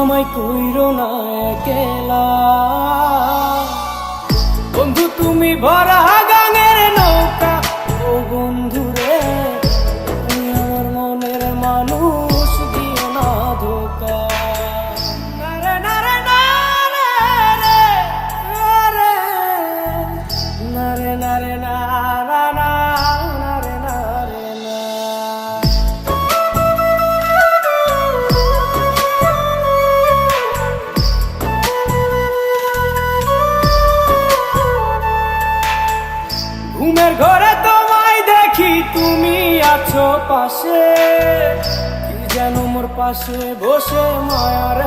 আমায় কইরো না একলা। বন্ধু তুমি ভরা গানের নৌকা। ও বন্ধু রে তুমি আমার মনের মানুষ দিও না ধোকা। নারে নারে না, ঘুমের ঘরে তোমায় দেখি তুমি আছো পাশে। কি যেন মোর পাশে বসে মায়ার